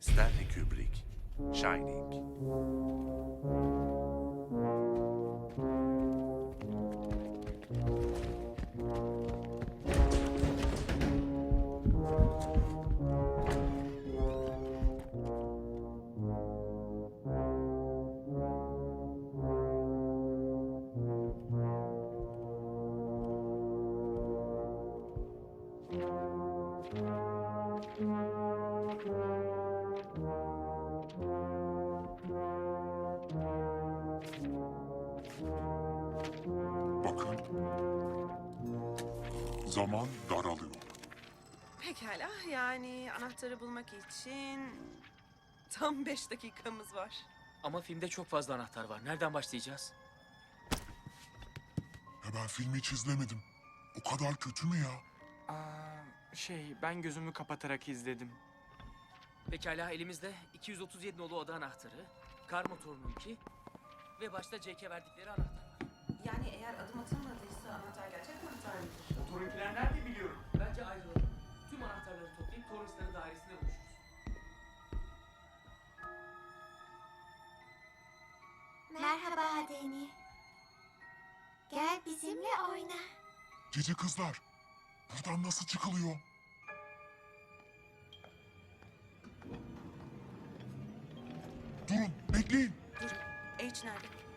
Stanley Kubrick, Shining. Zaman daralıyor. Pekala yani anahtarı bulmak için tam beş dakikamız var. Ama filmde çok fazla anahtar var. Nereden başlayacağız? Ya ben filmi hiç izlemedim. O kadar kötü mü ya? Aa, şey ben gözümü kapatarak izledim. Pekala elimizde 237 nolu oda anahtarı, kar motorununki ve başta Jake'e verdikleri anahtar var. Yani eğer atılmadıysa anahtar gerçek anahtar mıdır? Motorunkiler nerede biliyorum. Bence ayrılalım. Tüm anahtarları toplayıp Torres'ların dairesinde buluşuruz. Merhaba Deni. Gel bizimle oyna. Cici kızlar. Buradan nasıl çıkılıyor? Durun, bekleyin. Dur, H nerede?